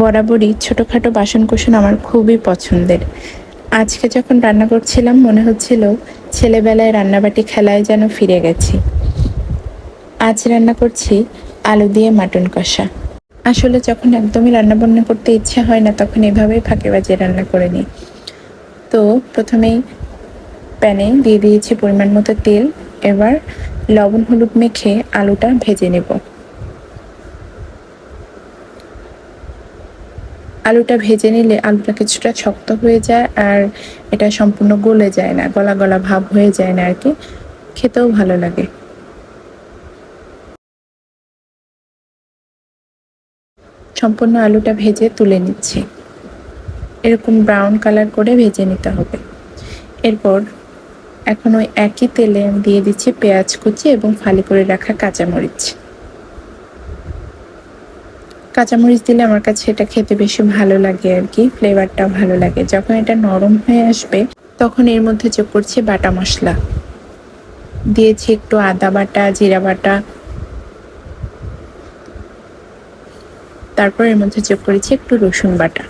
বরাবরই ছোটোখাটো বাসনকোসন আমার খুবই পছন্দের। আজকে যখন রান্না করছিলাম, মনে হচ্ছিল ছেলেবেলায় রান্নাবাটি খেলায় যেন ফিরে গেছি। আজ রান্না করছি আলু দিয়ে মাটন কষা। আসলে যখন একদমই রান্না বান্না করতে ইচ্ছে হয় না, তখন এভাবেই ফাঁকে বাজে রান্না করে নিই। তো প্রথমেই প্যানে দিয়ে দিয়েছি পরিমাণ মতো তেল, এবার লবণ হলুদ মেখে আলুটা ভেজে নেব। আলুটা ভেজে নিলে আলুটা কিছুটা শক্ত হয়ে যায় আর এটা সম্পূর্ণ গলে যায় না, গলা গলা ভাব হয়ে যায় না আর কি। খেতেও ভালো লাগে। সম্পূর্ণ আলুটা ভেজে তুলে নিচ্ছি। এরকম ব্রাউন কালার করে ভেজে নিতে হবে। এরপর এখন ওই একই তেলে দিয়ে দিচ্ছি পেঁয়াজ কুচি এবং ফালি করে রাখা কাঁচামরিচ। কাঁচামরিচ দিলে আমার কাছে এটা খেতে বেশি ভালো লাগে আর কি ফ্লেভারটা ভালো লাগে। যখন এটা নরম হয়ে আসবে, তখন এর মধ্যে যোগ করছি বাটা মশলা। দিয়েছি একটু আদা বাটা, জিরা বাটা। তারপর এর মধ্যে যোগ করেছি একটু রসুন বাটা।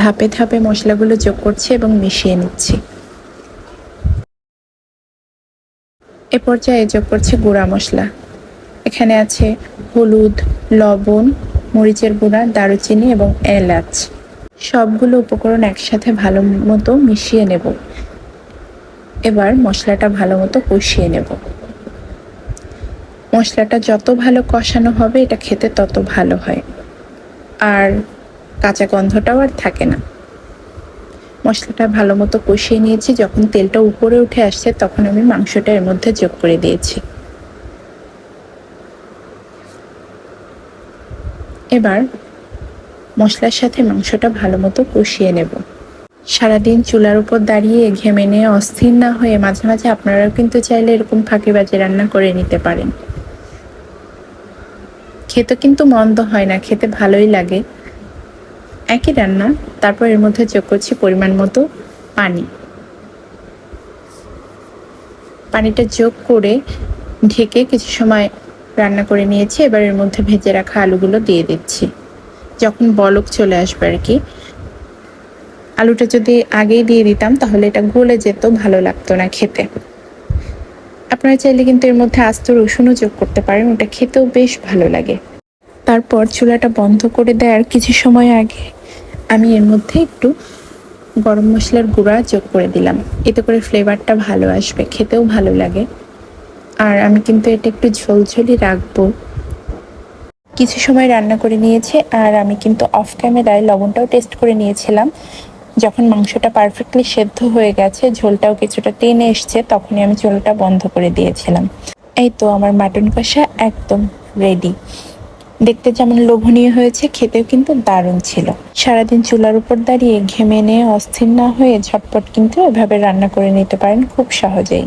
ধাপে ধাপে মশলাগুলো যোগ করছি এবং মিশিয়ে নিচ্ছি। এ পর্যায়ে যোগ করছি গুঁড়া মশলা। এখানে আছে হলুদ, লবণ মরিচের গুঁড়া, দারুচিনি এবং এলাচ। সবগুলো উপকরণ একসাথে ভালো মতো মিশিয়ে নেব। এবার মশলাটা ভালো মতো কষিয়ে নেব। মশলাটা যত ভালো কষানো হবে, এটা খেতে তত ভালো হয়। আর কাঁচা গন্ধটাও আর থাকে না। মশলাটা ভালো মতো কষিয়ে নিয়েছি, যখন তেলটা উপরে উঠে আসছে, তখন আমি মাংসটা এর মধ্যে যোগ করে দিয়েছি। এবার মশলার সাথে মাংসটা ভালো মতো কষিয়ে নেব। সারাদিন চুলার উপর দাঁড়িয়ে ঘেমে নিয়ে অস্থির না হয়ে মাঝে মাঝে আপনারাও কিন্তু চাইলে এরকম ফাঁকি বাজে রান্না করে নিতে পারেন। খেতে কিন্তু মন্দ হয় না, খেতে ভালোই লাগে। একই রান্না, তারপর এর মধ্যে যোগ করছি পরিমাণ মতো পানি। পানিটা যোগ করে ঢেকে কিছু সময় রান্না করে নিয়েছি, এবার এর মধ্যে ভেজে রাখা আলুগুলো দিয়ে দিচ্ছি। যখন বলক চলে আসবে আর কি, আলুটা যদি আগেই দিয়ে দিতাম, তাহলে এটা গলে যেত, ভালো লাগতো না খেতে। আপনারা চাইলে কিন্তু এর মধ্যে আস্ত রসুনও যোগ করতে পারেন, ওটা খেতেও বেশ ভালো লাগে। তারপর চুলাটা বন্ধ করে দেওয়ার কিছু সময় আগে আমি এর মধ্যে একটু গরম মশলার গুঁড়া যোগ করে দিলাম। এতে করে ফ্লেভারটা ভালো আসবে, খেতেও ভালো লাগে। আর আমি কিন্তু এটা একটু ঝোলঝোলই রাখব। কিছু সময় রান্না করে নিয়েছে আর আমি কিন্তু অফ ক্যামেরায় লবণটাও টেস্ট করে নিয়েছিলাম। যখন মাংসটা পারফেক্টলি সেদ্ধ হয়ে গেছে, ঝোলটাও কিছুটা টেনে এসছে, তখনই আমি ঝোলটা বন্ধ করে দিয়েছিলাম। এই তো আমার মাটন কষা একদম রেডি দেখতে যেমন লোভনীয় হয়েছে, খেতেও কিন্তু দারুণ ছিল। সারাদিন চুলার উপর দাঁড়িয়ে ঘেমে নিয়ে অস্থির না হয়ে ঝটপট কিন্তু এভাবে রান্না করে নিতে পারেন খুব সহজেই।